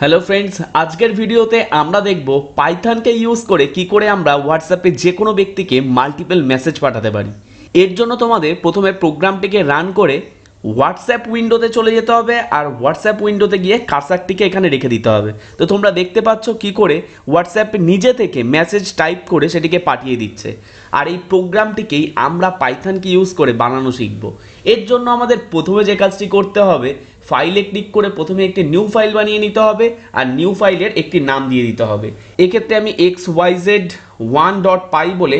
Hello friends আজকের ভিডিওতে আমরা দেখব পাইথনকে ইউজ করে কি করে আমরা হোয়াটসঅ্যাপে যে কোনো ব্যক্তিকে মাল্টিপল মেসেজ পাঠাতে পারি। এর জন্য তোমাদের প্রথমে প্রোগ্রামটিকে রান করে হোয়াটসঅ্যাপ উইন্ডোতে চলে যেতে হবে আর হোয়াটসঅ্যাপ উইন্ডোতে গিয়ে কার্সারটিকে এখানে রেখে দিতে হবে। তো তোমরা দেখতে পাচ্ছ কি করে হোয়াটসঅ্যাপ নিজে থেকে মেসেজ টাইপ করে সেটিকে পাঠিয়ে দিচ্ছে। আর এই প্রোগ্রামটিকেই আমরা পাইথনকে ইউজ করে বানানো শিখব। এর জন্য আমাদের প্রথমে যে কাজটি করতে হবে ফাইলে ক্লিক করে প্রথমে একটি নিউ ফাইল বানিয়ে নিতে হবে আর নিউ ফাইলের একটি নাম দিয়ে দিতে হবে। এক্ষেত্রে আমি X Y Z one dot py বলে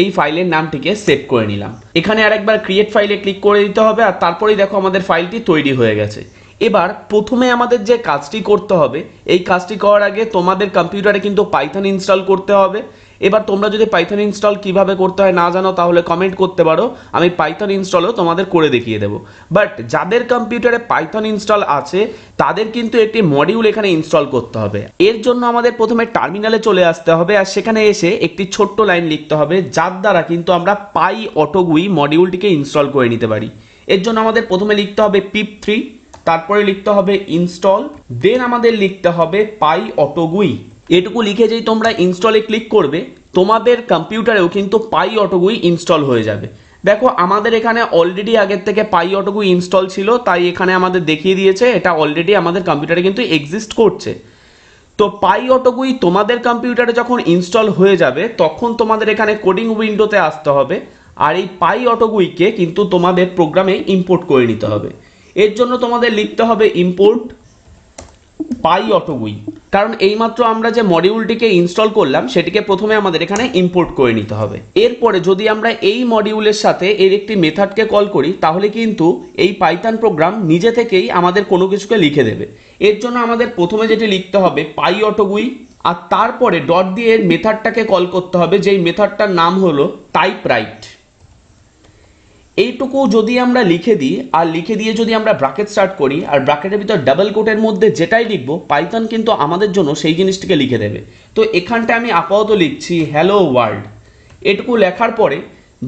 এই ফাইলের নামটিকে সেভ করে নিলাম। এখানে আরেকবার ক্রিয়েট ফাইলে ক্লিক করে দিতে হবে আর তারপরেই দেখো আমাদের ফাইলটি তৈরি হয়ে গেছে। এবার প্রথমে আমাদের যে কাজটি করতে হবে, এই কাজটি করার আগে তোমাদের কম্পিউটারে কিন্তু পাইথন ইনস্টল করতে হবে। এবার তোমরা যদি পাইথন ইনস্টল কীভাবে করতে হয় না জানো, তাহলে কমেন্ট করতে পারো। আমি পাইথন ইনস্টলও তোমাদের করে দেখিয়ে দেবো। বাট যাদের কম্পিউটারে পাইথন ইনস্টল আছে, তাদের কিন্তু একটি মডিউল এখানে ইনস্টল করতে হবে। এর জন্য আমাদের প্রথমে টার্মিনালে চলে আসতে হবে আর সেখানে এসে একটি ছোট্ট লাইন লিখতে হবে, যার দ্বারা কিন্তু আমরা পাই অটোগুই মডিউলটিকে ইনস্টল করে নিতে পারি। এর জন্য আমাদের প্রথমে লিখতে হবে পিপ থ্রি তারপরে লিখতে হবে ইনস্টল দেন আমাদের লিখতে হবে পাই অটোগুই এটুকু লিখে যেই তোমরা ইনস্টলে ক্লিক করবে, তোমাদের কম্পিউটারেও কিন্তু পাই অটোগুই ইনস্টল হয়ে যাবে। দেখো, আমাদের এখানে অলরেডি আগের থেকে পাই অটোগুই ইনস্টল ছিল, তাই এখানে আমাদের দেখিয়ে দিয়েছে, এটা অলরেডি আমাদের কম্পিউটারে কিন্তু এক্সিস্ট করছে। তো পাই অটোগুই তোমাদের কম্পিউটারে যখন ইনস্টল হয়ে যাবে, তখন তোমাদের এখানে কোডিং উইন্ডোতে আসতে হবে, আর এই পাই অটোগুইকে কিন্তু তোমাদের প্রোগ্রামে ইম্পোর্ট করে নিতে হবে। এর জন্য তোমাদের লিখতে হবে ইম্পোর্ট পাই অটোগুই কারণ এইমাত্র আমরা যে মডিউলটিকে ইনস্টল করলাম, সেটিকে প্রথমে আমাদের এখানে ইম্পোর্ট করে নিতে হবে। এরপরে যদি আমরা এই মডিউলের সাথে এর একটি মেথডকে কল করি, তাহলে কিন্তু এই পাইথন প্রোগ্রাম নিজে থেকেই আমাদের কোনো কিছুকে লিখে দেবে। এর জন্য আমাদের প্রথমে যেটি লিখতে হবে পাই অটোগুই আর তারপরে ডট দিয়ে মেথডটাকে কল করতে হবে, যেই মেথডটার নাম হলো টাইপ রাইট এইটুকু যদি আমরা লিখে দিই, আর লিখে দিয়ে যদি আমরা ব্রাকেট স্টার্ট করি, আর ব্রাকেটের ভিতর ডাবল কোটের মধ্যে যেটাই লিখব পাইথন কিন্তু আমাদের জন্য সেই জিনিসটিকে লিখে দেবে। তো এখানটা আমি আপাতত লিখছি হ্যালো ওয়ার্ল্ড এটুকু লেখার পরে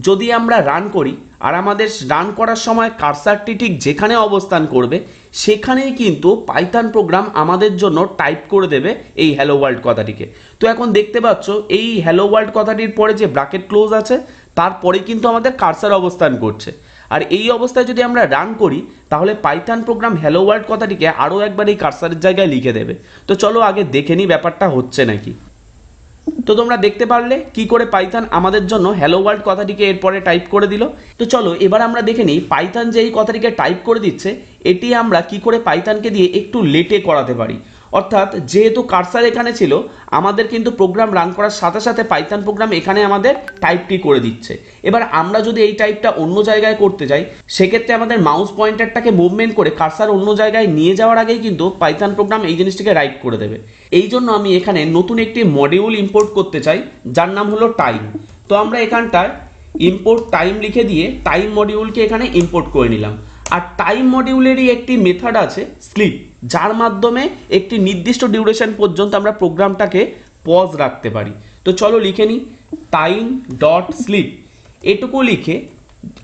যদি আমরা রান করি, আর আমাদের রান করার সময় কারসারটি ঠিক যেখানে অবস্থান করবে, সেখানেই কিন্তু পাইথন প্রোগ্রাম আমাদের জন্য টাইপ করে দেবে এই হ্যালো ওয়ার্ল্ড কথাটিকে। তো এখন দেখতে পাচ্ছ, এই হ্যালো ওয়ার্ল্ড কথাটির পরে যে ব্রাকেট ক্লোজ আছে তারপরে কিন্তু আমাদের কার্সার অবস্থান করছে। আর এই অবস্থায় যদি আমরা রান করি, তাহলে পাইথন প্রোগ্রাম হ্যালো ওয়ার্ল্ড কথাটিকে আরও একবার এই কার্সারের জায়গায় লিখে দেবে। তো চলো আগে দেখে নিই ব্যাপারটা হচ্ছে নাকি। তো তোমরা দেখতে পারলে কি করে পাইথন আমাদের জন্য হ্যালো ওয়ার্ল্ড কথাটিকে এরপরে টাইপ করে দিল। তো চলো এবার আমরা দেখে নিই পাইথন যে এই কথাটিকে টাইপ করে দিচ্ছে, এটি আমরা কি করে পাইথনকে দিয়ে একটু লেটে করাতে পারি। অর্থাৎ যেহেতু কার্সার এখানে ছিল, আমাদের কিন্তু প্রোগ্রাম রান করার সাথে সাথে পাইথন প্রোগ্রাম এখানে আমাদের টাইপটি করে দিচ্ছে। এবার আমরা যদি এই টাইপটা অন্য জায়গায় করতে যাই, সেক্ষেত্রে আমাদের মাউস পয়েন্টারটাকে মুভমেন্ট করে কার্সার অন্য জায়গায় নিয়ে যাওয়ার আগেই কিন্তু পাইথন প্রোগ্রাম এই জিনিসটিকে রাইট করে দেবে। এই জন্য আমি এখানে নতুন একটি মডিউল ইম্পোর্ট করতে চাই, যার নাম হলো টাইম তো আমরা এখানটায় ইম্পোর্ট টাইম লিখে দিয়ে টাইম মডিউলকে এখানে ইম্পোর্ট করে নিলাম। আর টাইম মডিউলেরই একটি মেথড আছে স্লিপ যার মাধ্যমে একটি নির্দিষ্ট ডিউরেশন পর্যন্ত আমরা প্রোগ্রামটাকে পজ রাখতে পারি। তো চলো লিখে নিই টাইম ডট স্লিপ এটুকু লিখে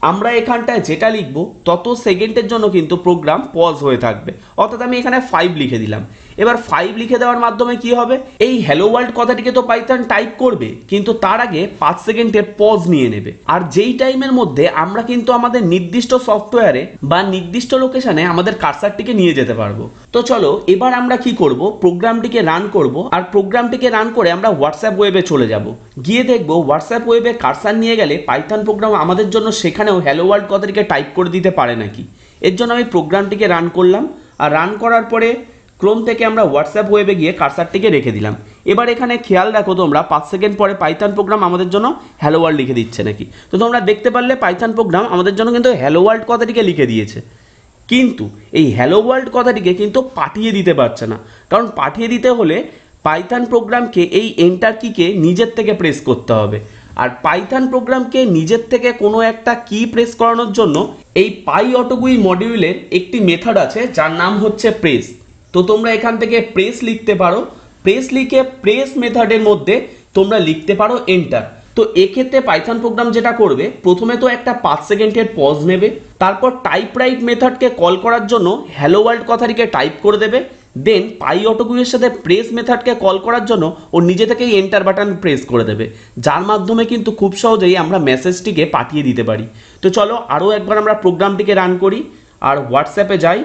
আমরা এখানটায় যেটা লিখব, তত সেকেন্ডের জন্য কিন্তু প্রোগ্রাম পজ হয়ে থাকবে। অর্থাৎ আমি এখানে ফাইভ লিখে দিলাম। এবার ফাইভ লিখে দেওয়ার মাধ্যমে কি হবে? এই হ্যালো ওয়ার্ল্ড কথাটিকে তো পাইথন টাইপ করবে, কিন্তু তার আগে পাঁচ সেকেন্ডের পজ নিয়ে নেবে। আর যেই টাইমের মধ্যে আমরা কিন্তু আমাদের নির্দিষ্ট সফটওয়্যারে বা নির্দিষ্ট লোকেশনে আমাদের কারসারটিকে নিয়ে যেতে পারব। তো চলো, এবার আমরা কি করব? প্রোগ্রামটিকে রান করব, আর প্রোগ্রামটিকে রান করে আমরা হোয়াটসঅ্যাপ ওয়েবে চলে যাব। গিয়ে দেখব হোয়াটসঅ্যাপ ওয়েবে কারসার নিয়ে গেলে পাইথন প্রোগ্রাম আমাদের জন্য সেখানেও হ্যালো ওয়ার্ল্ড কথাটিকে টাইপ করে দিতে পারে নাকি। এর জন্য আমি প্রোগ্রামটিকে রান করলাম। আর রান করার পরে ক্রোম থেকে আমরা হোয়াটসঅ্যাপ ওয়েবে গিয়ে কারসারটিকে রেখে দিলাম। এবার এখানে খেয়াল রাখো তোমরা, পাঁচ সেকেন্ড পরে পাইথন প্রোগ্রাম আমাদের জন্য হ্যালো ওয়ার্ল্ড লিখে দিচ্ছে নাকি। তো তোমরা দেখতে পারলে পাইথন প্রোগ্রাম আমাদের জন্য কিন্তু হ্যালো ওয়ার্ল্ড কথাটিকে লিখে দিয়েছে। কিন্তু এই হ্যালো ওয়ার্ল্ড কথাটিকে কিন্তু পাঠিয়ে দিতে পারছে না। কারণ পাঠিয়ে দিতে হলে পাইথন প্রোগ্রামকে এই এন্টার কিকে নিজের থেকে প্রেস করতে হবে। আর পাইথন প্রোগ্রামকে নিজের থেকে কোনো একটা কি প্রেস করানোর জন্য এই পাই অটোগুই মডিউলের একটি মেথড আছে, যার নাম হচ্ছে প্রেস তো তোমরা এখান থেকে প্রেস লিখতে পারো। প্রেস লিখে প্রেস মেথডের মধ্যে তোমরা লিখতে পারো এন্টার তো এক্ষেত্রে পাইথন প্রোগ্রাম যেটা করবে, প্রথমে তো একটা পাঁচ সেকেন্ডের পজ নেবে, তারপর টাইপ রাইট মেথডকে কল করার জন্য হ্যালো ওয়ার্ল্ড কথাটিকে টাইপ করে দেবে দেন পাই অটোকুয়ের সাথে প্রেস মেথডকে কল করার জন্য ও নিজে থেকেই এন্টার বাটন প্রেস করে দেবে। যার মাধ্যমে কিন্তু খুব সহজেই আমরা মেসেজটিকে পাঠিয়ে দিতে পারি। তো চলো আরও একবার আমরা প্রোগ্রামটিকে রান করি, আর হোয়াটসঅ্যাপে যাই,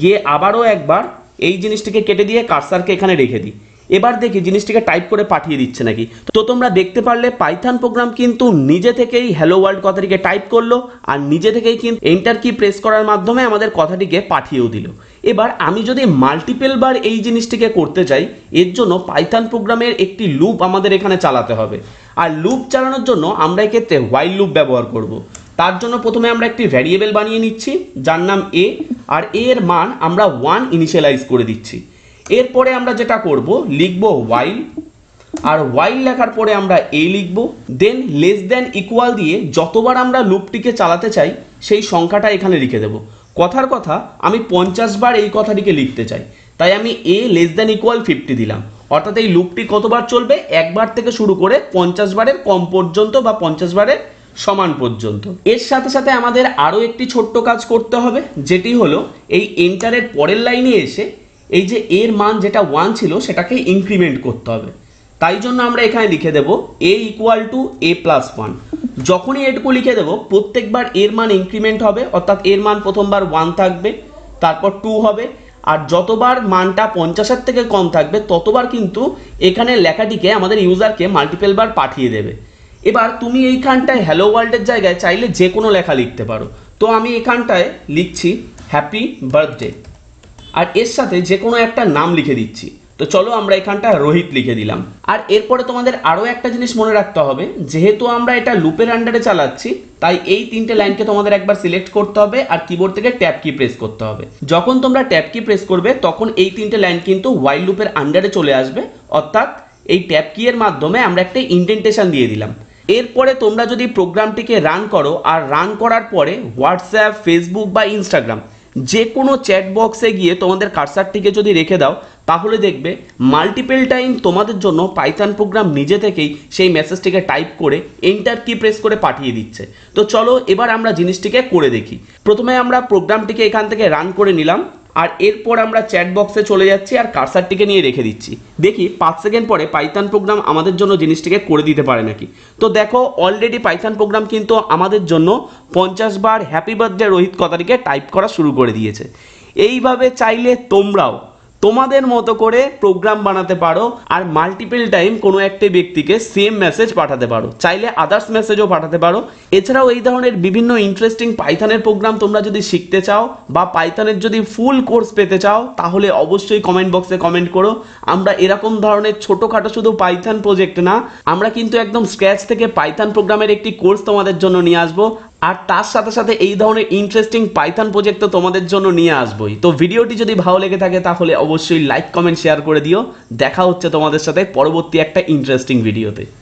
গিয়ে আবারও একবার এই জিনিসটিকে কেটে দিয়ে কার্সারকে এখানে রেখে দিই। এবার দেখি জিনিসটিকে টাইপ করে পাঠিয়ে দিচ্ছে নাকি। তো তোমরা দেখতে পারলে পাইথন প্রোগ্রাম কিন্তু নিজে থেকেই হ্যালো ওয়ার্ল্ড কথাটিকে টাইপ করল আর নিজে থেকেই কিন্তু এন্টার কি প্রেস করার মাধ্যমে আমাদের কথাটিকে পাঠিয়েও দিল। এবার আমি যদি মাল্টিপেল বার এই জিনিসটিকে করতে চাই, এর জন্য পাইথন প্রোগ্রামের একটি লুপ আমাদের এখানে চালাতে হবে। আর লুপ চালানোর জন্য আমরা এক্ষেত্রে হোয়াইল লুপ ব্যবহার করব। তার জন্য প্রথমে আমরা একটি ভ্যারিয়েবল বানিয়ে নিচ্ছি, যার নাম এ আর এর মান আমরা ওয়ান ইনিশিয়ালাইজ করে দিচ্ছি। এরপরে আমরা যেটা করব, লিখব ওয়াইল আর ওয়াইল লেখার পরে আমরা এ লিখব দেন লেস দেন ইকুয়াল দিয়ে যতবার আমরা লুপটিকে চালাতে চাই, সেই সংখ্যাটা এখানে লিখে দেব। কথার কথা, আমি পঞ্চাশ বার এই কথাটিকে লিখতে চাই, তাই আমি a less than equal fifty দিলাম। অর্থাৎ এই লুপটি কতবার চলবে? একবার থেকে শুরু করে পঞ্চাশ বারের কম পর্যন্ত বা পঞ্চাশ বারের সমান পর্যন্ত। এর সাথে সাথে আমাদের আরও একটি ছোট্ট কাজ করতে হবে, যেটি হলো এই এন্টারের পরের লাইনে এসে এই যে এর মান যেটা ওয়ান ছিল সেটাকে ইনক্রিমেন্ট করতে হবে। তাই জন্য আমরা এখানে লিখে দেব a equal to a plus one যখনই এটুকু লিখে দেব, প্রত্যেকবার এর মান ইনক্রিমেন্ট হবে, অর্থাৎ এর মান প্রথমবার ওয়ান থাকবে, তারপর টু হবে, আর যতবার মানটা পঞ্চাশের থেকে কম থাকবে, ততবার কিন্তু এখানে লেখাটিকে আমাদের ইউজারকে মাল্টিপল বার পাঠিয়ে দেবে। এবার তুমি এইখানটায় হ্যালো ওয়ার্ল্ডের জায়গায় চাইলে যে কোনো লেখা লিখতে পারো। তো আমি এখানটায় লিখছি হ্যাপি বার্থডে আর এর সাথে যে কোনো একটা নাম লিখে দিচ্ছি। তো চলো আমরা এখানটা রোহিত লিখে দিলাম। আর এরপরে তোমাদের আরও একটা জিনিস মনে রাখতে হবে, যেহেতু আমরা এটা লুপের আন্ডারে চালাচ্ছি, তাই এই তিনটে লাইনকে তোমাদের একবার সিলেক্ট করতে হবে আর কিবোর্ড থেকে ট্যাপ কি প্রেস করতে হবে। যখন তোমরা ট্যাপ কি প্রেস করবে, তখন এই তিনটে লাইন কিন্তু ওয়াইল লুপের আন্ডারে চলে আসবে। অর্থাৎ এই ট্যাপ কি এর মাধ্যমে আমরা একটা ইন্ডেন্টেশন দিয়ে দিলাম। এরপরে তোমরা যদি প্রোগ্রামটিকে রান করো, আর রান করার পরে হোয়াটসঅ্যাপ, ফেসবুক বা ইনস্টাগ্রাম যে কোনো চ্যাট বক্সে গিয়ে তোমাদের কার্সারটিকে যদি রেখে দাও তাহলে দেখবে মাল্টিপল টাইম তোমাদের জন্য পাইথন প্রোগ্রাম নিজে থেকেই সেই মেসেজটিকে টাইপ করে এন্টার কি প্রেস করে পাঠিয়ে দিচ্ছে। তো চলো এবার আমরা জিনিসটিকে করে দেখি। প্রথমে আমরা প্রোগ্রামটিকে এখান থেকে রান করে নিলাম আর এরপর আমরা চ্যাট বক্সে চলে যাচ্ছি আর কার্সারটিকে নিয়ে রেখে দিচ্ছি। দেখি পাঁচ সেকেন্ড পরে পাইথন প্রোগ্রাম আমাদের জন্য জিনিসটিকে করে দিতে পারে নাকি? তো দেখো অলরেডি পাইথন প্রোগ্রাম কিন্তু আমাদের জন্য পঞ্চাশ বার হ্যাপি বার্থডে রোহিত কথাটিকে টাইপ করা শুরু করে দিয়েছে। এইভাবে চাইলে তোমরাও তোমাদের মতো করে প্রোগ্রাম বানাতে পারো আর মাল্টিপল টাইম কোনো একটি ব্যক্তিকে সেম মেসেজ পাঠাতে পারো। চাইলে আদার্স মেসেজও পাঠাতে পারো। এছাড়াও এই ধরনের বিভিন্ন ইন্টারেস্টিং পাইথানের প্রোগ্রাম তোমরা যদি শিখতে চাও বা পাইথানের যদি ফুল কোর্স পেতে চাও, তাহলে অবশ্যই কমেন্ট বক্সে কমেন্ট করো। আমরা এরকম ধরনের ছোটোখাটো শুধু পাইথান প্রজেক্ট না, আমরা কিন্তু একদম স্ক্র্যাচ থেকে পাইথান প্রোগ্রামের একটি কোর্স তোমাদের জন্য নিয়ে আসব। আর তার সাথে সাথে এই ধরনের ইন্টারেস্টিং পাইথন প্রজেক্ট তো তোমাদের জন্য নিয়ে আসবোই। তো ভিডিওটি যদি ভালো লেগে থাকে তাহলে অবশ্যই লাইক কমেন্ট শেয়ার করে দিও। দেখা হচ্ছে তোমাদের সাথে পরবর্তী একটা ইন্টারেস্টিং ভিডিওতে